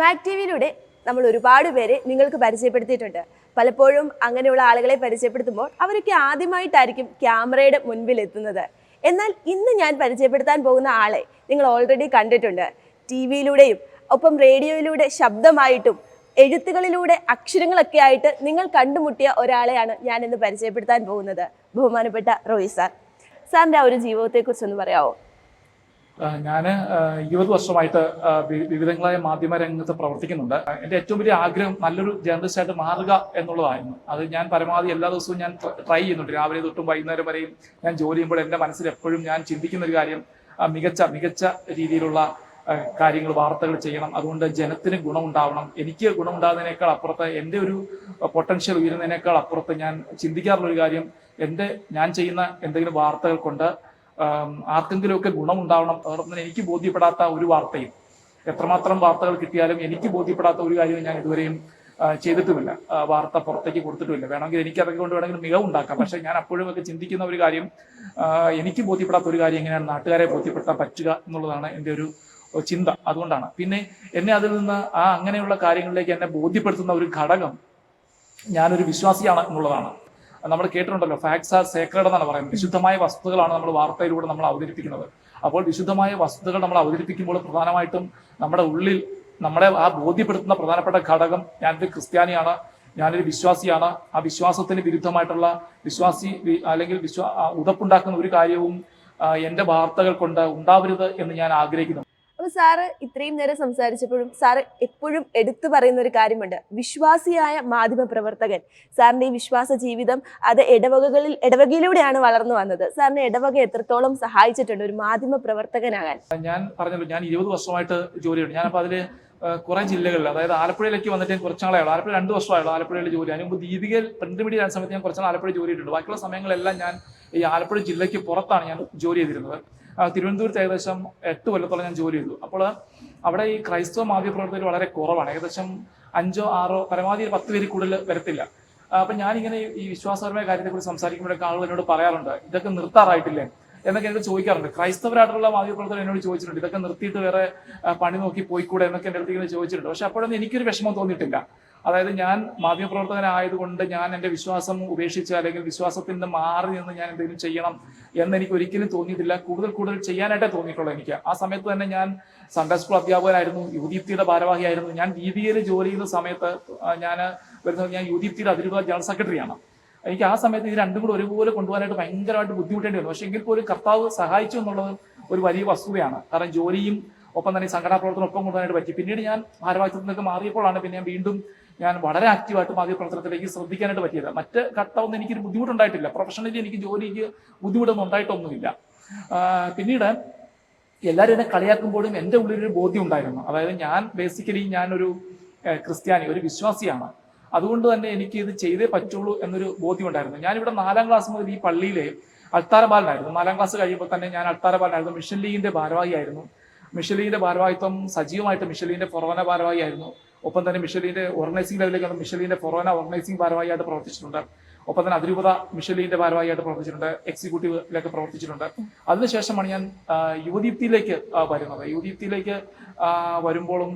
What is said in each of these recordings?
Mac T വിയിലൂടെ നമ്മൾ ഒരുപാട് പേരെ നിങ്ങൾക്ക് പരിചയപ്പെടുത്തിയിട്ടുണ്ട്. പലപ്പോഴും അങ്ങനെയുള്ള ആളുകളെ പരിചയപ്പെടുത്തുമ്പോൾ അവരൊക്കെ ആദ്യമായിട്ടായിരിക്കും ക്യാമറയുടെ മുൻപിൽ എത്തുന്നത്. എന്നാൽ ഇന്ന് ഞാൻ പരിചയപ്പെടുത്താൻ പോകുന്ന ആളെ നിങ്ങൾ ഓൾറെഡി കണ്ടിട്ടുണ്ട്. ടി വിയിലൂടെയും ഒപ്പം റേഡിയോയിലൂടെ ശബ്ദമായിട്ടും എഴുത്തുകളിലൂടെ അക്ഷരങ്ങളൊക്കെ ആയിട്ട് നിങ്ങൾ കണ്ടുമുട്ടിയ ഒരാളെയാണ് ഞാൻ ഇന്ന് പരിചയപ്പെടുത്താൻ പോകുന്നത്. ബഹുമാനപ്പെട്ട റോയി സാർ. സാറിന്റെ ആ ഒരു ജീവിതത്തെക്കുറിച്ചൊന്ന് പറയാമോ ഞാൻ ഇരുപത് വർഷമായിട്ട് വിവിധങ്ങളായ മാധ്യമ രംഗത്ത് പ്രവർത്തിക്കുന്നുണ്ട്. എന്റെ ഏറ്റവും വലിയ ആഗ്രഹം നല്ലൊരു ജേർണലിസ്റ്റ് ആയിട്ട് മാറുക എന്നുള്ളതായിരുന്നു. അത് ഞാൻ പരമാവധി എല്ലാ ദിവസവും ഞാൻ ട്രൈ ചെയ്യുന്നുണ്ട്. രാവിലെ തൊട്ടും വൈകുന്നേരം വരെയും ഞാൻ ജോലി ചെയ്യുമ്പോൾ എന്റെ മനസ്സിൽ എപ്പോഴും ഞാൻ ചിന്തിക്കുന്ന ഒരു കാര്യം മികച്ച മികച്ച രീതിയിലുള്ള കാര്യങ്ങൾ വാർത്തകൾ ചെയ്യണം. അതുകൊണ്ട് ജനത്തിന് ഗുണമുണ്ടാവണം. എനിക്ക് ഗുണമുണ്ടാകുന്നതിനേക്കാൾ അപ്പുറത്ത് എന്റെ ഒരു പൊട്ടൻഷ്യൽ ഉയരുന്നതിനേക്കാൾ അപ്പുറത്ത് ഞാൻ ചിന്തിക്കാറുള്ളൊരു കാര്യം എന്റെ ഞാൻ ചെയ്യുന്ന എന്തെങ്കിലും വാർത്തകൾ കൊണ്ട് ആർക്കെങ്കിലുമൊക്കെ ഗുണമുണ്ടാവണം അതോടൊപ്പം തന്നെ എനിക്ക് ബോധ്യപ്പെടാത്ത ഒരു വാർത്തയും എത്രമാത്രം വാർത്തകൾ കിട്ടിയാലും എനിക്ക് ബോധ്യപ്പെടാത്ത ഒരു കാര്യവും ഞാൻ ഇതുവരെയും ചെയ്തിട്ടുമില്ല. വാർത്ത പുറത്തേക്ക് കൊടുത്തിട്ടുമില്ല. വേണമെങ്കിൽ എനിക്ക് അതൊക്കെ കൊണ്ട് വേണമെങ്കിൽ മികവുണ്ടാക്കാം പക്ഷേ ഞാൻ അപ്പോഴും ഒക്കെ ചിന്തിക്കുന്ന ഒരു കാര്യം എനിക്ക് ബോധ്യപ്പെടാത്ത ഒരു കാര്യം എങ്ങനെയാണ് നാട്ടുകാരെ ബോധ്യപ്പെടുത്താൻ പറ്റുക എന്നുള്ളതാണ് എന്റെ ഒരു ചിന്ത. അതുകൊണ്ടാണ്. പിന്നെ എന്നെ അതിൽ നിന്ന് ആ അങ്ങനെയുള്ള കാര്യങ്ങളിലേക്ക് എന്നെ ബോധ്യപ്പെടുത്തുന്ന ഒരു ഘടകം ഞാനൊരു വിശ്വാസിയാണ് എന്നുള്ളതാണ്. നമ്മൾ കേട്ടിട്ടുണ്ടല്ലോ ഫാക്ട്സ് ആർ സേക്രഡ് എന്നാണ് പറയുന്നത്. വിശുദ്ധമായ വസ്തുക്കളാണ് നമ്മൾ വാർത്തയിലൂടെ നമ്മൾ അവതരിപ്പിക്കുന്നത്. അപ്പോൾ വിശുദ്ധമായ വസ്തുതകൾ നമ്മൾ അവതരിപ്പിക്കുമ്പോൾ പ്രധാനമായിട്ടും നമ്മുടെ ഉള്ളിൽ നമ്മളെ ആ ബോധ്യപ്പെടുത്തുന്ന പ്രധാനപ്പെട്ട ഘടകം ഞാനൊരു ക്രിസ്ത്യാനിയാണ് ഞാനൊരു വിശ്വാസിയാണ്. ആ വിശ്വാസത്തിന് വിരുദ്ധമായിട്ടുള്ള വിശ്വാസി അല്ലെങ്കിൽ വിശ്വാ ഉതപ്പുണ്ടാക്കുന്ന ഒരു കാര്യവും എന്റെ വാർത്തകൾ കൊണ്ട് ഉണ്ടാവരുത് എന്ന് ഞാൻ ആഗ്രഹിക്കുന്നു. അപ്പൊ സാറ് ഇത്രയും നേരം സംസാരിച്ചപ്പോഴും സാറ് എപ്പോഴും എടുത്തു പറയുന്ന ഒരു കാര്യമുണ്ട്. വിശ്വാസിയായ മാധ്യമ പ്രവർത്തകൻ. സാറിന്റെ ഈ വിശ്വാസ ജീവിതം അത് ഇടവകകളിൽ ഇടവകയിലൂടെയാണ് വളർന്നു വന്നത്. സാറിന്റെ ഇടവക എത്രത്തോളം സഹായിച്ചിട്ടുണ്ട് ഒരു മാധ്യമ പ്രവർത്തകനാകാൻ? ഞാൻ പറഞ്ഞല്ലോ ഞാൻ ഇരുപത് വർഷമായിട്ട് ജോലി ഞാൻ ഞാനപ്പോൾ അതിൽ കുറെ ജില്ലകളിൽ അതായത് ആലപ്പുഴയിലേക്ക് വന്നിട്ട് ഞാൻ കുറച്ച് ആലപ്പുഴ രണ്ട് വർഷമായുള്ളൂ ആലപ്പുഴയിൽ ജോലി. അതിന് മുമ്പ് ദീപികയിൽ പ്രിന്റ് മീഡിയ സമയത്ത് ഞാൻ കുറച്ച് നാൾ ആലപ്പുഴ ജോലി ചെയ്തിട്ടുണ്ട് ബാക്കിയുള്ള സമയങ്ങളെല്ലാം ഞാൻ ഈ ആലപ്പുഴ ജില്ലയ്ക്ക് പുറത്താണ് ഞാൻ ജോലി ചെയ്തിരുന്നത്. തിരുവനന്തപുരത്ത് ഏകദേശം എട്ട് കൊല്ലത്തോളം ഞാൻ ജോലി ചെയ്തു. അപ്പോൾ അവിടെ ഈ ക്രൈസ്തവ മാധ്യമ പ്രവർത്തകർ വളരെ കുറവാണ്. ഏകദേശം അഞ്ചോ ആറോ പരമാവധി പത്ത് പേര് കൂടുതൽ വരത്തില്ല. അപ്പൊ ഞാനിങ്ങനെ ഈ വിശ്വാസപരമായ കാര്യത്തെക്കുറിച്ച് സംസാരിക്കുമ്പോഴൊക്കെ ആളുകൾ എന്നോട് പറയാറുണ്ട് ഇതൊക്കെ നിർത്താറായിട്ടില്ലേ? എന്നൊക്കെ എന്നോട് ചോദിക്കാറുണ്ട്. ക്രൈസ്തവരായിട്ടുള്ള മാധ്യമപ്രവർത്തകർ എന്നോട് ചോദിച്ചിട്ടുണ്ട് ഇതൊക്കെ നിർത്തിയിട്ട് വേറെ പണി നോക്കി പോയിക്കൂടെ? എന്നൊക്കെ എന്റെ അടുത്ത് ഇങ്ങനെ ചോദിച്ചിട്ടുണ്ട്. പക്ഷെ അപ്പോഴൊന്നും എനിക്കൊരു വിഷമം തോന്നിയിട്ടില്ല. അതായത് ഞാൻ മാധ്യമപ്രവർത്തകനായതുകൊണ്ട് ഞാൻ എന്റെ വിശ്വാസം ഉപേക്ഷിച്ച് അല്ലെങ്കിൽ വിശ്വാസത്തിൽ നിന്ന് മാറി നിന്ന് ഞാൻ എന്തെങ്കിലും ചെയ്യണം എന്ന് എനിക്ക് ഒരിക്കലും തോന്നിയിട്ടില്ല. കൂടുതൽ കൂടുതൽ ചെയ്യാനായിട്ടേ തോന്നിയിട്ടുള്ളൂ എനിക്ക്. ആ സമയത്ത് തന്നെ ഞാൻ സൺഡേ സ്കൂൾ അധ്യാപകനായിരുന്നു. യുദീപ്തിയുടെ ഭാരവാഹിയായിരുന്നു. ഞാൻ ദീപികയിൽ ജോലി ചെയ്യുന്ന സമയത്ത് ഞാൻ വരുന്നത് ഞാൻ യുദീപ്തിയുടെ അതിരൂപ ജനറൽ സെക്രട്ടറിയാണ്. എനിക്ക് ആ സമയത്ത് ഇത് രണ്ടും കൂടെ ഒരുപോലെ കൊണ്ടുപോകാനായിട്ട് ഭയങ്കരമായിട്ട് ബുദ്ധിമുട്ടേണ്ടി വന്നു പക്ഷെ എങ്കിൽ പോലും കർത്താവ് സഹായിച്ചു എന്നുള്ളത് ഒരു വലിയ വസ്തുതയാണ്. കാരണം ജോലിയും ഒപ്പം തന്നെ സംഘടനാ പ്രവർത്തനം ഒപ്പം കൊണ്ടുപോകാനായിട്ട് പറ്റി. പിന്നീട് ഞാൻ ഭാരവാഹിത്വത്തിൽ നിന്നൊക്കെ മാറിയപ്പോഴാണ് പിന്നെ ഞാൻ വീണ്ടും ഞാൻ വളരെ ആക്റ്റീവായിട്ട് മാധ്യമ പ്രവർത്തനത്തിലേക്ക് ശ്രദ്ധിക്കാനായിട്ട് പറ്റിയത്. മറ്റ് ഘട്ടമൊന്നും എനിക്കൊരു ബുദ്ധിമുട്ടുണ്ടായിട്ടില്ല. പ്രൊഫഷണലി എനിക്ക് ജോലിക്ക് ബുദ്ധിമുട്ടൊന്നും ഉണ്ടായിട്ടൊന്നുമില്ല. പിന്നീട് എല്ലാവരും എന്നെ കളിയാക്കുമ്പോഴും എന്റെ ഉള്ളിലൊരു ബോധ്യം ഉണ്ടായിരുന്നു. അതായത് ഞാൻ ബേസിക്കലി ഞാനൊരു ക്രിസ്ത്യാനി ഒരു വിശ്വാസിയാണ്. അതുകൊണ്ട് തന്നെ എനിക്ക് ഇത് ചെയ്തേ പറ്റുള്ളൂ എന്നൊരു ബോധ്യം ഉണ്ടായിരുന്നു ഞാനിവിടെ നാലാം ക്ലാസ് മുതൽ ഈ പള്ളിയിലെ അൾത്താരബാലനായിരുന്നു നാലാം ക്ലാസ് കഴിയുമ്പോൾ തന്നെ ഞാൻ അൾത്താരബാലനായിരുന്നു മിഷൻ ലീഗിന്റെ ഭാരവാഹിയായിരുന്നു. മിഷൻ ലീഗിന്റെ ഭാരവാഹിത്വം സജീവമായിട്ട് മിഷലിന്റെ ഫൊറോന ഭാരവാഹിയായിരുന്നു. ഒപ്പം തന്നെ മിഷലിന്റെ ഓർഗനൈസിംഗ് ലെവലിലേക്ക് മിഷലിന്റെ ഫൊറോന ഓർഗനൈസിംഗ് ഭാരവാഹിയായിട്ട് പ്രവർത്തിച്ചിട്ടുണ്ട്. ഒപ്പം തന്നെ അതിരൂപത മിഷലിന്റെ ഭാരവാഹിയായിട്ട് പ്രവർത്തിച്ചിട്ടുണ്ട്. എക്സിക്യൂട്ടീവിലേക്ക് പ്രവർത്തിച്ചിട്ടുണ്ട്. അതിനുശേഷമാണ് ഞാൻ യുവദീപ്തിയിലേക്ക് വരുന്നത്. യുവദീപ്തിയിലേക്ക് വരുമ്പോഴും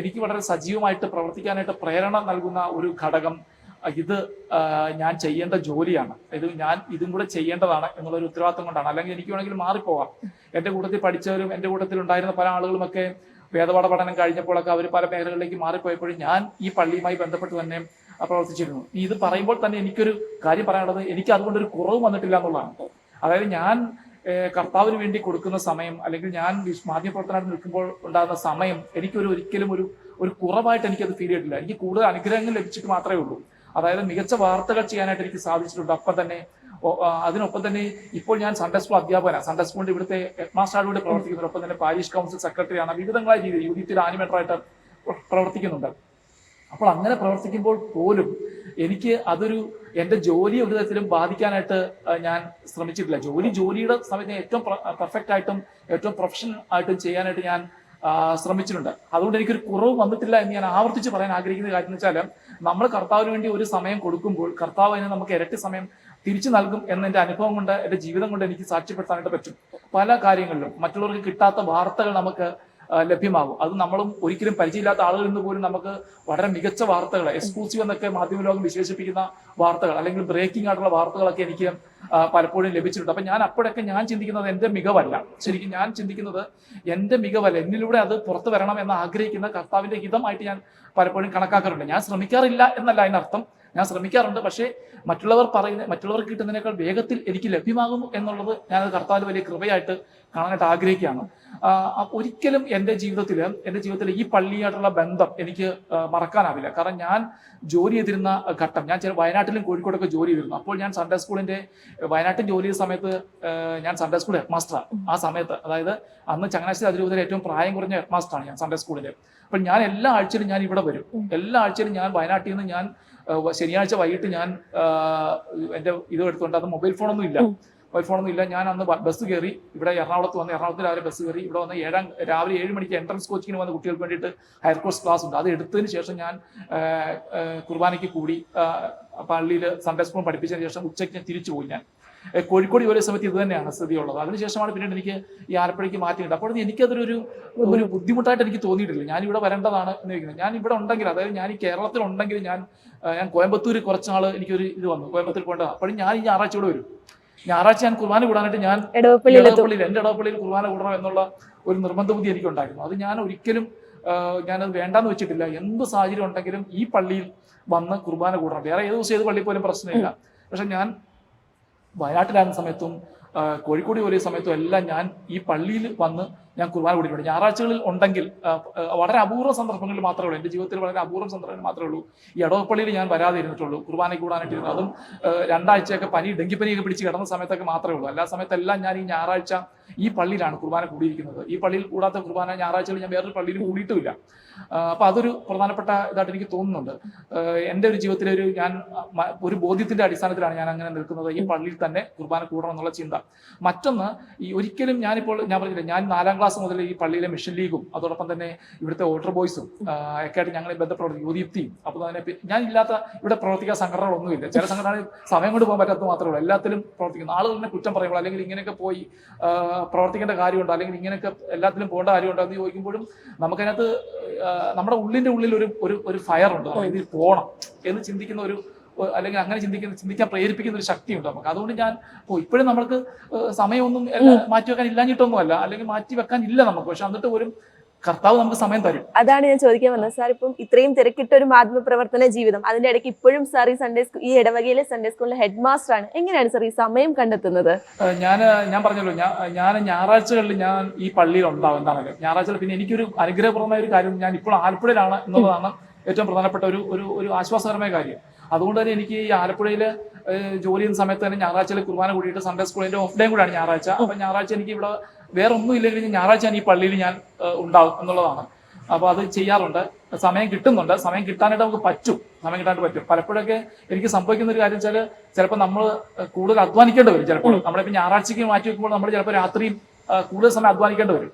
എനിക്ക് വളരെ സജീവമായിട്ട് പ്രവർത്തിക്കാനായിട്ട് പ്രേരണ നൽകുന്ന ഒരു ഘടകം ഇത് ഞാൻ ചെയ്യേണ്ട ജോലിയാണ്. ഇത് ഞാൻ ഇതും കൂടെ ചെയ്യേണ്ടതാണ് എന്നുള്ള ഒരു ഉത്തരവാദിത്വം കൊണ്ടാണ്. അല്ലെങ്കിൽ എനിക്ക് വേണമെങ്കിൽ മാറിപ്പോവാം. എന്റെ കൂട്ടത്തിൽ പഠിച്ചവരും എന്റെ കൂട്ടത്തിൽ ഉണ്ടായിരുന്ന പല ആളുകളുമൊക്കെ വേദപാഠ പഠനം കഴിഞ്ഞപ്പോഴൊക്കെ അവർ പല മേഖലകളിലേക്ക് മാറിപ്പോയപ്പോഴും ഞാൻ ഈ പള്ളിയുമായി ബന്ധപ്പെട്ട് തന്നെ പ്രവർത്തിച്ചിരുന്നു. ഇത് പറയുമ്പോൾ തന്നെ എനിക്കൊരു കാര്യം പറയാനുള്ളത് എനിക്ക് അതുകൊണ്ടൊരു കുറവ് വന്നിട്ടില്ല എന്നുള്ളതാണ്. അതായത് ഞാൻ കർത്താവിന് വേണ്ടി കൊടുക്കുന്ന സമയം അല്ലെങ്കിൽ ഞാൻ മാധ്യമപ്രവർത്തനമായിട്ട് നിൽക്കുമ്പോൾ ഉണ്ടാകുന്ന സമയം എനിക്കൊരു ഒരിക്കലും ഒരു ഒരു കുറവായിട്ട് എനിക്കത് ഫീൽ ചെയ്തിട്ടില്ല. എനിക്ക് കൂടുതൽ അനുഗ്രഹങ്ങൾ ലഭിച്ചിട്ട് മാത്രമേ ഉള്ളൂ. അതായത് മികച്ച വാർത്തകൾ ചെയ്യാനായിട്ട് എനിക്ക് സാധിച്ചിട്ടുണ്ട്. അപ്പം തന്നെ അതിനൊപ്പം തന്നെ ഇപ്പോൾ ഞാൻ സൺഡേ സ്കൂൾ അധ്യാപകനാണ്. സൺഡേ സ്കൂളിന്റെ ഇവിടുത്തെ ഹെഡ് മാസ്റ്ററായിട്ട് പ്രവർത്തിക്കുന്നുണ്ട് ഒപ്പം തന്നെ പാരീഷ് കൗൺസിൽ സെക്രട്ടറിയാണ് വിവിധങ്ങളായ രീതിയിൽ യൂണിറ്റിൽ ആനിമേറ്ററായിട്ട് പ്രവർത്തിക്കുന്നുണ്ട്. അപ്പോൾ അങ്ങനെ പ്രവർത്തിക്കുമ്പോൾ പോലും എനിക്ക് അതൊരു എന്റെ ജോലി ഒരു തരത്തിലും ബാധിക്കാനായിട്ട് ഞാൻ ശ്രമിച്ചിട്ടില്ല. ജോലി ജോലിയുടെ സമയത്ത് ഏറ്റവും പെർഫെക്റ്റ് ആയിട്ടും ഏറ്റവും പ്രൊഫഷണൽ ആയിട്ടും ചെയ്യാനായിട്ട് ഞാൻ ശ്രമിച്ചിട്ടുണ്ട്. അതുകൊണ്ട് എനിക്കൊരു കുറവ് വന്നിട്ടില്ല എന്ന് ഞാൻ ആവർത്തിച്ച് പറയാൻ ആഗ്രഹിക്കുന്ന കാര്യം എന്ന് വെച്ചാൽ നമ്മൾ കർത്താവിന് വേണ്ടി ഒരു സമയം കൊടുക്കുമ്പോൾ കർത്താവ് അതിനെ നമുക്ക് ഇരട്ടി സമയം തിരിച്ചു നൽകും എന്ന എന്റെ അനുഭവം കൊണ്ട് എന്റെ ജീവിതം കൊണ്ട് എനിക്ക് സാക്ഷ്യപ്പെടുത്താനായിട്ട് പറ്റും. പല കാര്യങ്ങളിലും മറ്റുള്ളവർക്ക് കിട്ടാത്ത വാർത്തകൾ നമുക്ക് ലഭ്യമാകും. അത് നമ്മളും ഒരിക്കലും പരിചയമില്ലാത്ത ആളുകളിൽ നിന്ന് പോലും നമുക്ക് വളരെ മികച്ച വാർത്തകൾ എക്സ്ക്ലൂസീവ് എന്നൊക്കെ മാധ്യമ ലോകം വിശേഷിപ്പിക്കുന്ന വാർത്തകൾ അല്ലെങ്കിൽ ബ്രേക്കിംഗ് ആയിട്ടുള്ള വാർത്തകളൊക്കെ എനിക്ക് പലപ്പോഴും ലഭിച്ചിട്ടുണ്ട്. അപ്പൊ ഞാൻ അപ്പോഴൊക്കെ ഞാൻ ചിന്തിക്കുന്നത് എന്റെ മികവല്ല. ശരിക്കും ഞാൻ ചിന്തിക്കുന്നത് എന്റെ മികവല്ല. എന്നിലൂടെ അത് പുറത്തു വരണം എന്ന് ആഗ്രഹിക്കുന്ന കർത്താവിന്റെ ഹിതമായിട്ട് ഞാൻ പലപ്പോഴും കണക്കാക്കാറുണ്ട്. ഞാൻ ശ്രമിക്കാറില്ല എന്നല്ല അതിനർത്ഥം. ഞാൻ ശ്രമിക്കാറുണ്ട് പക്ഷേ മറ്റുള്ളവർ പറയുന്ന മറ്റുള്ളവർ കിട്ടുന്നതിനേക്കാൾ വേഗത്തിൽ എനിക്ക് ലഭ്യമാകുന്നു എന്നുള്ളത് ഞാനത് കർത്താൽ വലിയ കൃപയായിട്ട് കാണാനായിട്ട് ആഗ്രഹിക്കുകയാണ്. ഒരിക്കലും എന്റെ ജീവിതത്തിൽ എന്റെ ജീവിതത്തിൽ ഈ പള്ളിയായിട്ടുള്ള ബന്ധം എനിക്ക് മറക്കാനാവില്ല. കാരണം ഞാൻ ജോലി ചെയ്തിരുന്ന ഘട്ടം ഞാൻ ചില വയനാട്ടിലും കോഴിക്കോടൊക്കെ ജോലി ചെയ്തിരുന്നു. അപ്പോൾ ഞാൻ സൺഡേ സ്കൂളിന്റെ വയനാട്ടിൽ ജോലി ചെയ്ത സമയത്ത് ഞാൻ സൺഡേ സ്കൂൾ ഹെഡ് മാസ്റ്ററാണ് ആ സമയത്ത്. അതായത് അന്ന് ചങ്ങനാശ്ശേരി അതിരൂപതയിൽ ഏറ്റവും പ്രായം കുറഞ്ഞ ഹെഡ് മാസ്റ്ററാണ് ഞാൻ സൺഡേ സ്കൂളിൽ അപ്പോൾ ഞാൻ എല്ലാ ആഴ്ചയിലും ഞാൻ ഇവിടെ വരും. എല്ലാ ആഴ്ചയിലും ഞാൻ വയനാട്ടിൽ നിന്ന് ഞാൻ ശനിയാഴ്ച വൈകിട്ട് ഞാൻ എന്റെ എന്റെ ഇത് എടുത്തുകൊണ്ട് അത് മൊബൈൽ ഫോണൊന്നും ഇല്ല. മൊബൈൽ ഫോണൊന്നും ഇല്ല. ഞാൻ അന്ന് ബസ് കയറി ഇവിടെ എറണാകുളത്ത് വന്ന് എറണാകുളത്ത് രാവിലെ ബസ് കയറി ഇവിടെ വന്ന് ഏഴാം രാവിലെ ഏഴ് മണിക്ക് എൻട്രൻസ് കോച്ചിങ്ങിന് വന്ന കുട്ടികൾക്ക് വേണ്ടിയിട്ട് ഹയർ കോഴ്സ് ക്ലാസ് ഉണ്ട്. അത് എടുത്തതിന് ശേഷം ഞാൻ കുർബാനയ്ക്ക് കൂടി പള്ളിയിൽ സൺഡേ സ്കൂൾ പഠിപ്പിച്ചതിന് ശേഷം ഉച്ചയ്ക്ക് ഞാൻ തിരിച്ചു പോയി ഞാൻ. കോഴിക്കോട് ഒരേ സമയത്ത് ഇത് തന്നെയാണ് സ്ഥിതിയുള്ളത്. അതിനുശേഷമാണ് പിന്നീട് എനിക്ക് ഈ ആലപ്പുഴയ്ക്ക് മാറ്റിയിട്ടുണ്ട് അപ്പോൾ എനിക്കതൊരു ഒരു ഒരു ബുദ്ധിമുട്ടായിട്ട് എനിക്ക് തോന്നിയിട്ടില്ല. ഞാൻ ഇവിടെ വരേണ്ടതാണ് എന്ന് ചോദിക്കുന്നത് ഞാൻ ഇവിടെ ഉണ്ടെങ്കിൽ അതായത് ഞാൻ ഈ കേരളത്തിൽ ഉണ്ടെങ്കിൽ ഞാൻ ഞാൻ കോയമ്പത്തൂർ കുറച്ചാൾ എനിക്കൊരു ഇത് വന്നു. കോയമ്പത്തൂർ പോകേണ്ടത് അപ്പോഴും ഞാൻ ഈ ഞായറാഴ്ച ഇവിടെ വരും. ഞായറാഴ്ച ഞാൻ കുർബാന കൂടാനായിട്ട് ഞാൻ ഇടവപ്പള്ളിയിൽ എന്റെ ഇടവപ്പള്ളിയിൽ കുർബാന കൂടണം എന്നുള്ള ഒരു നിർബന്ധ ബുദ്ധി എനിക്കുണ്ടായിരുന്നു. അത് ഞാൻ ഒരിക്കലും ഞാനത് വേണ്ടാന്ന് വെച്ചിട്ടില്ല. എന്ത് സാഹചര്യം ഉണ്ടെങ്കിലും ഈ പള്ളിയിൽ വന്ന് കുർബാന കൂടണം. വേറെ ഏത് ദിവസം ഏത് പള്ളിയിൽ പോലും പ്രശ്നമില്ല. പക്ഷെ ഞാൻ വയനാട്ടിലായിരുന്ന സമയത്തും കോഴിക്കോട് പോയ സമയത്തും എല്ലാം ഞാൻ ഈ പള്ളിയിൽ വന്ന് ഞാൻ കുർബാന കൂടിയിട്ടുണ്ട്. ഞായറാഴ്ചകളിൽ ഉണ്ടെങ്കിൽ വളരെ അപൂർവ സന്ദർഭങ്ങളിൽ മാത്രമേ ഉള്ളൂ. എന്റെ ജീവിതത്തിൽ വളരെ അപൂർവ സന്ദർഭങ്ങളിൽ മാത്രമേ ഉള്ളൂ. ഈ ഇടവപ്പള്ളിയിൽ ഞാൻ വരാതെ ഇരുന്നിട്ടുള്ളൂ കുർബാന കൂടാനായിട്ട് ഇരുന്നു അതും രണ്ടാഴ്ചയൊക്കെ പനി ഡെങ്കിപ്പനിയൊക്കെ പിടിച്ച് കിടന്ന സമയത്തൊക്കെ മാത്രമേ ഉള്ളൂ. എല്ലാ സമയത്തെല്ലാം ഞാൻ ഈ ഞായറാഴ്ച ഈ പള്ളിയിലാണ് കുർബാന കൂടിയിരിക്കുന്നത്. ഈ പള്ളിയിൽ കൂടാത്ത കുർബാന ഞായറാഴ്ചകളിൽ ഞാൻ വേറൊരു പള്ളിയിൽ കൂടിയിട്ടുമില്ല. അപ്പോൾ അപ്പൊ അതൊരു പ്രധാനപ്പെട്ട ഇതായിട്ട് എനിക്ക് തോന്നുന്നുണ്ട്. എന്റെ ഒരു ജീവിതത്തിലെ ഒരു ഞാൻ ഒരു ബോധ്യത്തിന്റെ അടിസ്ഥാനത്തിലാണ് ഞാൻ അങ്ങനെ നിൽക്കുന്നത്. ഈ പള്ളിയിൽ തന്നെ കുർബാന കൂടണം എന്നുള്ള ചിന്ത. മറ്റൊന്ന് ഈ ഒരിക്കലും ഞാനിപ്പോൾ ഞാൻ പറഞ്ഞില്ല ഞാൻ നാലാം ക്ലാസ് മുതൽ ഈ പള്ളിയിലെ മിഷൻ ലീഗും അതോടൊപ്പം തന്നെ ഇവിടുത്തെ വോട്ടർ ബോയ്സും ഒക്കെ ആയിട്ട് ഞങ്ങൾ ബന്ധപ്പെടുന്നു യുവദീപ്തിയും. അപ്പോൾ തന്നെ ഞാൻ ഇല്ലാത്ത ഇവിടെ പ്രവർത്തിക്കാൻ സംഘടനകളൊന്നുമില്ല ചില സംഘടന സമയം കൊണ്ട് പോകാൻ പറ്റാത്ത മാത്രമേ ഉള്ളൂ. എല്ലാത്തിലും പ്രവർത്തിക്കുന്നു. ആളുകൾ തന്നെ കുറ്റം പറയുമ്പോൾ അല്ലെങ്കിൽ ഇങ്ങനെയൊക്കെ പോയി പ്രവർത്തിക്കേണ്ട കാര്യമുണ്ടോ? അല്ലെങ്കിൽ ഇങ്ങനെയൊക്കെ എല്ലാത്തിലും പോകേണ്ട കാര്യമുണ്ടോ എന്ന് ചോദിക്കുമ്പോഴും നമുക്കതിനകത്ത് നമ്മുടെ ഉള്ളിന്റെ ഉള്ളിൽ ഒരു ഒരു ഫയർ ഉണ്ട്. ഇതിൽ പോകണം എന്ന് ചിന്തിക്കുന്ന ഒരു അല്ലെങ്കിൽ അങ്ങനെ ചിന്തിക്കുന്ന ചിന്തിക്കാൻ പ്രേരിപ്പിക്കുന്ന ഒരു ശക്തിയുണ്ട് നമുക്ക്. അതുകൊണ്ട് ഞാൻ ഓ ഇപ്പോഴും നമ്മൾക്ക് സമയമൊന്നും മാറ്റി വെക്കാൻ ഇല്ലാഞ്ഞിട്ടൊന്നും അല്ല അല്ലെങ്കിൽ മാറ്റി വെക്കാൻ ഇല്ല നമുക്ക്. പക്ഷെ എന്നിട്ട് പോലും കർത്താവ് നമുക്ക് സമയം തരും. അതാണ് ഞാൻ ചോദിക്കാൻ വന്നത്. സാർ ഇപ്പം ഇത്രയും തിരക്കിട്ട ഒരു മാധ്യമ പ്രവർത്തന ജീവിതം അതിന്റെ ഇടയ്ക്ക് ഇപ്പോഴും സാർ ഈ സൺഡേ സ്കൂൾ ഈ ഇടവകയിലെ സൺഡേ സ്കൂളിലെ ഹെഡ് മാസ്റ്റർ ആണ്. എങ്ങനെയാണ് സാർ ഈ സമയം കണ്ടെത്തുന്നത്? ഞാൻ ഞാൻ പറഞ്ഞല്ലോ ഞാൻ ഞാൻ ഞായറാഴ്ചകളിൽ ഞാൻ ഈ പള്ളിയിൽ ഉണ്ടാവും എന്താണല്ലോ ഞായറാഴ്ചകൾ പിന്നെ എനിക്കൊരു അനുഗ്രഹപ്രദമായ ഒരു കാര്യം ഞാൻ ഇപ്പോൾ ആലപ്പുഴയിലാണ് എന്നുള്ളതാണ് ഏറ്റവും പ്രധാനപ്പെട്ട ഒരു ഒരു ഒരു ആശ്വാസകരമായ കാര്യം. അതുകൊണ്ട് തന്നെ എനിക്ക് ഈ ആലപ്പുഴയിൽ ജോലി ചെയ്യുന്ന സമയത്ത് തന്നെ ഞായറാഴ്ചയിൽ കുർബാന കൂടിയിട്ട് സൺഡേ സ്കൂളിന്റെ ഓഫ് ഡേയും കൂടെയാണ് ഞായറാഴ്ച. അപ്പൊ ഞായറാഴ്ച എനിക്ക് ഇവിടെ വേറെ ഒന്നും ഇല്ലെങ്കിൽ ഞായറാഴ്ച ഞാൻ ഈ പള്ളിയിൽ ഞാൻ ഉണ്ടാവും എന്നുള്ളതാണ്. അപ്പോൾ അത് ചെയ്യാറുണ്ട്. സമയം കിട്ടുന്നുണ്ട്. സമയം കിട്ടാനായിട്ട് നമുക്ക് പറ്റും. സമയം കിട്ടാനായിട്ട് പറ്റും. പലപ്പോഴൊക്കെ എനിക്ക് സംഭവിക്കുന്ന ഒരു കാര്യം വെച്ചാൽ ചിലപ്പോൾ നമ്മൾ കൂടുതൽ അധ്വാനിക്കേണ്ടി വരും ചിലപ്പോൾ. നമ്മളിപ്പോൾ ഞായറാഴ്ചയ്ക്ക് മാറ്റി വെക്കുമ്പോൾ നമ്മൾ ചിലപ്പോൾ രാത്രിയും കൂടുതൽ സമയം അധ്വാനിക്കേണ്ടി വരും.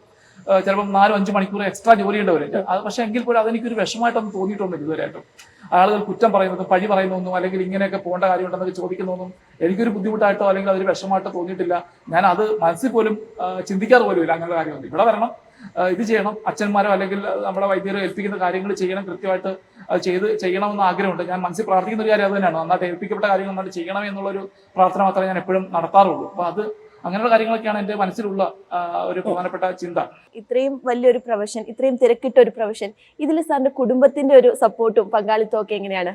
ചിലപ്പം നാലോ അഞ്ച് മണിക്കൂർ എക്സ്ട്രാ ജോലി ഉണ്ടാവില്ല അത് പക്ഷേ എങ്കിൽ പോലും അതെനിക്കൊരു വിഷമമായിട്ടൊന്നും തോന്നിയിട്ടൊന്നും ഇതുവരെയായിട്ടും. ആളുകൾ കുറ്റം പറയുന്നതും പഴി പറയുന്നതൊന്നും അല്ലെങ്കിൽ ഇങ്ങനെയൊക്കെ പോകേണ്ട കാര്യമുണ്ടെന്നൊക്കെ ചോദിക്കുന്നതൊന്നും എനിക്കൊരു ബുദ്ധിമുട്ടായിട്ടോ അല്ലെങ്കിൽ അതൊരു വിഷമമായിട്ടോ തോന്നിയിട്ടില്ല. ഞാൻ അത് മനസ്സിൽ പോലും ചിന്തിക്കാറ് പോലും ഇല്ല അങ്ങനെയുള്ള കാര്യമൊന്നും ഇവിടെ വരണം. ഇത് ചെയ്യണം. അച്ഛന്മാരോ അല്ലെങ്കിൽ നമ്മുടെ വൈദ്യരോ ഏൽപ്പിക്കുന്ന കാര്യങ്ങൾ ചെയ്യണം കൃത്യമായിട്ട് ചെയ്ത് ചെയ്യണമെന്ന് ആഗ്രഹമുണ്ട്. ഞാൻ മനസ്സിൽ പ്രാർത്ഥിക്കുന്ന ഒരു കാര്യം അത് തന്നെയാണ്. നന്നായിട്ട് ഏൽപ്പിക്കപ്പെട്ട കാര്യങ്ങൾ നന്നായിട്ട് ചെയ്യണം എന്നുള്ളൊരു പ്രാർത്ഥന മാത്രമേ ഞാൻ എപ്പോഴും നടത്താറുള്ളൂ. അപ്പൊ അത് അങ്ങനെയുള്ള കാര്യങ്ങളൊക്കെയാണ് എന്റെ മനസ്സിലുള്ള ഒരു പ്രധാനപ്പെട്ട ചിന്ത. ഇത്രയും വലിയൊരു പ്രൊഫഷൻ ഇത്രയും തിരക്കിട്ട ഒരു പ്രൊഫഷൻ ഇതിൽ സാറിന്റെ കുടുംബത്തിന്റെ ഒരു സപ്പോർട്ടും പങ്കാളിത്തവും ഒക്കെ എങ്ങനെയാണ്?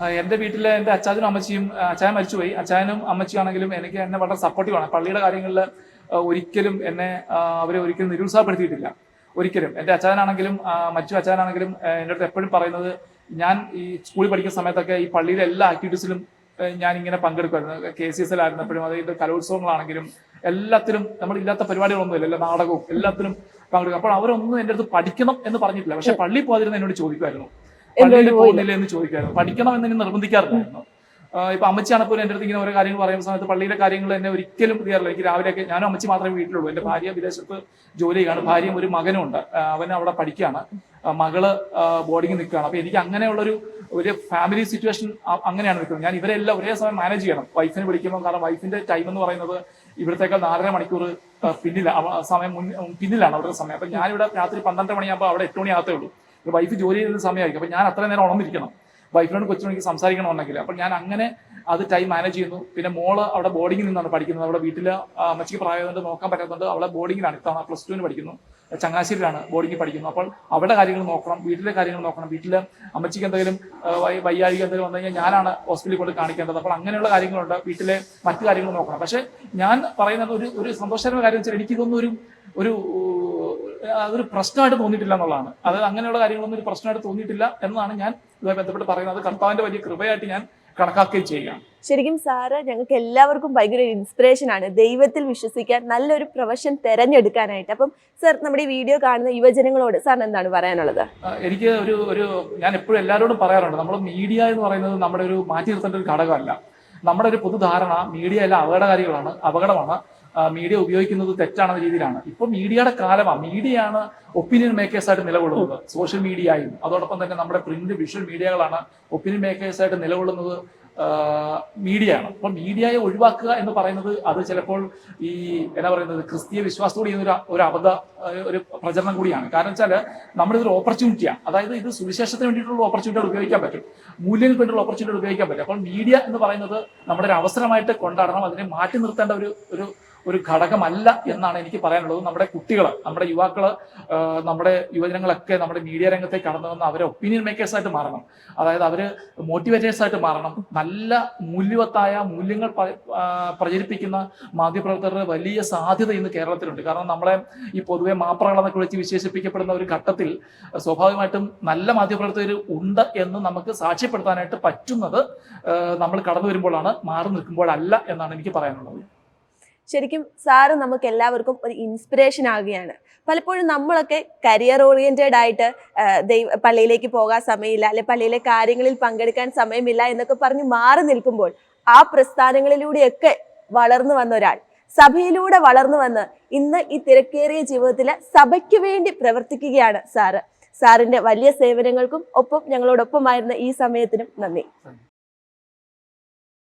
എന്റെ എന്റെ വീട്ടിലെ എന്റെ അച്ചാച്ചനും അമ്മച്ചിയും അച്ചായ അച്ചായൻ മരിച്ചുപോയി. അച്ചായനും അമ്മച്ചിയും ആണെങ്കിലും എനിക്ക് എന്നെ വളരെ സപ്പോർട്ടീവാണ് പള്ളിയുടെ കാര്യങ്ങളിൽ ഒരിക്കലും എന്നെ അവരെ ഒരിക്കലും നിരുത്സാഹപ്പെടുത്തിയിട്ടില്ല. ഒരിക്കലും. എന്റെ അച്ഛനാണെങ്കിലും മറ്റു അച്ഛനാണെങ്കിലും എന്റെ അടുത്ത് എപ്പോഴും പറയുന്നത് ഞാൻ ഈ സ്കൂളിൽ പഠിക്കുന്ന സമയത്തൊക്കെ ഈ പള്ളിയിലെ എല്ലാ ആക്ടിവിറ്റീസിലും ഞാൻ ഇങ്ങനെ പങ്കെടുക്കുമായിരുന്നു. കെ സി എസ് എൽ ആയിരുന്നപ്പോഴും അതായത് കലോത്സവങ്ങളാണെങ്കിലും എല്ലാത്തിലും നമ്മളില്ലാത്ത പരിപാടികളൊന്നുമില്ല. എല്ലാ നാടകവും എല്ലാത്തിലും പങ്കെടുക്കും. അപ്പോൾ അവരൊന്നും എന്റെ അടുത്ത് പഠിക്കണം എന്ന് പറഞ്ഞിട്ടില്ല. പക്ഷെ പള്ളിയിൽ പോകാതിരുന്ന എന്നോട് ചോദിക്കുമായിരുന്നു. പള്ളിയിൽ? പോകുന്നില്ല? എന്ന് ചോദിക്കുമായിരുന്നു. പഠിക്കണം എന്ന് നിർബന്ധിക്കാറുണ്ടായിരുന്നു നിർബന്ധിക്കാറില്ലായിരുന്നു. ഇപ്പൊ അമ്മച്ചിയാണ് പോലും എന്റെ അടുത്ത് ഇങ്ങനെ ഓരോ കാര്യങ്ങൾ പറയുന്ന സമയത്ത് പള്ളിയിലെ കാര്യങ്ങൾ എന്നെ ഒരിക്കലും ചെയ്യാറില്ല എനിക്ക് രാവിലെയൊക്കെ ഞാനും അമ്മച്ചി മാത്രമേ വീട്ടിലുള്ളൂ. എന്റെ ഭാര്യ വിദേശത്ത് ജോലി ചെയ്യുകയാണ്. ഭാര്യയും ഒരു മകനുണ്ട് അവൻ അവിടെ പഠിക്കുകയാണ്. മകൾ ബോർഡിങ്ങിൽ നിൽക്കുകയാണ്. അപ്പൊ എനിക്ക് അങ്ങനെയുള്ളൊരു ഒരു ഫാമിലി സിറ്റുവേഷൻ അങ്ങനെയാണ് നിൽക്കുന്നത്. ഞാൻ ഇവരെല്ലാം ഒരേ സമയം മാനേജ് ചെയ്യണം. വൈഫിനെ വിളിക്കുമ്പോൾ കാരണം വൈഫിന്റെ ടൈം എന്ന് പറയുന്നത് ഇവിടത്തേക്കാൾ നാലര മണിക്കൂർ പിന്നില്ല സമയം പിന്നിലാണ് അവരുടെ സമയം. അപ്പൊ ഞാനിവിടെ രാത്രി പന്ത്രണ്ട് മണിയാകുമ്പോൾ അവിടെ എട്ട് മണിയാകത്തേ ഉള്ളൂ. വൈഫ് ജോലി ചെയ്യുന്ന സമയമായിരിക്കും. അപ്പൊ ഞാൻ അത്ര നേരം ഉണർന്നിരിക്കണം. വൈഫിനോട് കൊച്ചുമണിക്ക് സംസാരിക്കണമെന്നുണ്ടെങ്കിൽ അപ്പോൾ ഞാൻ അങ്ങനെ അത് ടൈം മാനേജ് ചെയ്യുന്നു. പിന്നെ മോൾ അവിടെ ബോർഡിങ്ങിൽ നിന്നാണ് പഠിക്കുന്നത്. അവിടെ വീട്ടിൽ അമ്മച്ചിക്ക് പ്രായമുണ്ട് നോക്കാൻ പറ്റാത്തതുകൊണ്ട് അവളെ ബോർഡിങ്ങിലാണ് ഇത്തവണ പ്ലസ് ടുവിന് പഠിക്കുന്നു. ചങ്ങനാശ്ശേരിയിലാണ് ബോർഡിങ്ങിൽ പഠിക്കുന്നു അപ്പോൾ അവിടെ കാര്യങ്ങൾ നോക്കണം വീട്ടിലെ കാര്യങ്ങൾ നോക്കണം. വീട്ടിൽ അമ്മച്ചിക്ക് എന്തെങ്കിലും വയ്യാഴിക എന്തെങ്കിലും വന്നു കഴിഞ്ഞാൽ ഞാനാണ് ഹോസ്പിറ്റലിൽ കൊണ്ട് കാണിക്കേണ്ടത്. അപ്പോൾ അങ്ങനെയുള്ള കാര്യങ്ങളുണ്ട്. വീട്ടിലെ മറ്റു കാര്യങ്ങൾ നോക്കണം. പക്ഷേ ഞാൻ പറയുന്നത് ഒരു ഒരു സന്തോഷകരമായ കാര്യം വെച്ചാൽ എനിക്കിതൊന്നും ഒരു ഒരു അതൊരു പ്രശ്നമായിട്ട് തോന്നിയിട്ടില്ല എന്നുള്ളതാണ്. അത് അങ്ങനെയുള്ള കാര്യങ്ങളൊന്നും ഒരു പ്രശ്നമായിട്ട് തോന്നിയിട്ടില്ല എന്നതാണ് ഞാൻ ഇതുമായി ബന്ധപ്പെട്ട് പറയുന്നത് കർത്താവിന്റെ വലിയ കൃപയായിട്ട് ഞാൻ കണക്കാക്കുകയും ചെയ്യാം ശരിക്കും സാറ് ഞങ്ങൾക്ക് എല്ലാവർക്കും ഭയങ്കര ഇൻസ്പിറേഷൻ ആണ് ദൈവത്തിൽ വിശ്വസിക്കാൻ നല്ലൊരു പ്രൊഫഷൻ തെരഞ്ഞെടുക്കാനായിട്ട്. അപ്പം സാർ നമ്മുടെ ഈ വീഡിയോ കാണുന്ന യുവജനങ്ങളോട് സാറിന് എന്താണ് പറയാനുള്ളത്? എനിക്ക് ഒരു ഒരു ഞാൻ എപ്പോഴും എല്ലാവരോടും പറയാറുണ്ട് നമ്മൾ മീഡിയ എന്ന് പറയുന്നത് നമ്മുടെ ഒരു മാറ്റി നിർത്തേണ്ട ഒരു ഘടകമല്ല. നമ്മുടെ ഒരു പൊതുധാരണ മീഡിയ എല്ലാം അപകടകാരികളാണ് അപകടമാണ്. മീഡിയ ഉപയോഗിക്കുന്നത് തെറ്റാണെന്ന രീതിയിലാണ്. ഇപ്പൊ മീഡിയയുടെ കാലമാണ് മീഡിയയാണ് ഒപ്പീനിയൻ മേക്കേഴ്സ് ആയിട്ട് നിലകൊള്ളുന്നത്. സോഷ്യൽ മീഡിയയും അതോടൊപ്പം തന്നെ നമ്മുടെ പ്രിന്റ് വിഷ്വൽ മീഡിയകളാണ് ഒപ്പീനിയൻ മേക്കേഴ്സ് ആയിട്ട് നിലകൊള്ളുന്നത് മീഡിയയാണ് അപ്പോൾ മീഡിയയെ ഒഴിവാക്കുക എന്ന് പറയുന്നത് അത് ചിലപ്പോൾ ഈ എന്താ പറയുന്നത് ക്രിസ്തീയ വിശ്വാസത്തോട് ചെയ്യുന്ന ഒരു അബദ്ധ ഒരു പ്രചരണം കൂടിയാണ്. കാരണം വെച്ചാൽ നമ്മളിതൊരു ഓപ്പർച്യൂണിറ്റിയാണ് അതായത് ഇത് സുവിശേഷത്തിന് വേണ്ടിയിട്ടുള്ള ഓപ്പർച്യൂണിറ്റികൾ ഉപയോഗിക്കാൻ പറ്റും. മൂല്യങ്ങൾക്ക് വേണ്ടിയുള്ള ഓപ്പർച്യൂണിറ്റികൾ ഉപയോഗിക്കാൻ പറ്റും. അപ്പോൾ മീഡിയ എന്ന് പറയുന്നത് നമ്മുടെ ഒരു അവസരമായിട്ട് കൊണ്ടാടണം. അതിനെ മാറ്റി നിർത്തേണ്ട ഒരു ഒരു ഒരു ഘടകമല്ല എന്നാണ് എനിക്ക് പറയാനുള്ളത്. നമ്മുടെ കുട്ടികൾ നമ്മുടെ യുവാക്കൾ നമ്മുടെ യുവജനങ്ങളൊക്കെ നമ്മുടെ മീഡിയ രംഗത്തേക്ക് കടന്നു വന്ന് അവരെ ഒപ്പീനിയൻ മേക്കേഴ്സ് ആയിട്ട് മാറണം. അതായത് അവർ മോട്ടിവേറ്റേഴ്സ് ആയിട്ട് മാറണം. നല്ല മൂല്യവത്തായ മൂല്യങ്ങൾ പ്രചരിപ്പിക്കുന്ന മാധ്യമപ്രവർത്തകരുടെ വലിയ സാധ്യത ഇന്ന് കേരളത്തിലുണ്ട്. കാരണം നമ്മളെ ഈ പൊതുവെ മാപ്രകളെന്നൊക്കെ വിളിച്ച് വിശേഷിപ്പിക്കപ്പെടുന്ന ഒരു ഘട്ടത്തിൽ സ്വാഭാവികമായിട്ടും നല്ല മാധ്യമപ്രവർത്തകർ ഉണ്ട് എന്ന് നമുക്ക് സാക്ഷ്യപ്പെടുത്താനായിട്ട് പറ്റുന്നത് നമ്മൾ കടന്നു വരുമ്പോഴാണ് മാറി നിൽക്കുമ്പോഴല്ല എന്നാണ് എനിക്ക് പറയാനുള്ളത്. ശരിക്കും സാറ് നമുക്ക് എല്ലാവർക്കും ഒരു ഇൻസ്പിറേഷൻ ആകുകയാണ് പലപ്പോഴും നമ്മളൊക്കെ കരിയർ ഓറിയന്റഡ് ആയിട്ട് ദൈവ പള്ളിയിലേക്ക് പോകാൻ സമയമില്ല അല്ലെ പള്ളിയിലെ കാര്യങ്ങളിൽ പങ്കെടുക്കാൻ സമയമില്ല എന്നൊക്കെ പറഞ്ഞ് മാറി നിൽക്കുമ്പോൾ ആ പ്രസ്ഥാനങ്ങളിലൂടെയൊക്കെ വളർന്നു വന്ന ഒരാൾ സഭയിലൂടെ വളർന്നു വന്ന് ഇന്ന് ഈ തിരക്കേറിയ ജീവിതത്തിൽ സഭയ്ക്ക് വേണ്ടി പ്രവർത്തിക്കുകയാണ് സാറ്. സാറിന്റെ വലിയ സേവനങ്ങൾക്കും ഒപ്പം ഞങ്ങളോടൊപ്പമായിരുന്ന ഈ സമയത്തിനും നന്ദി.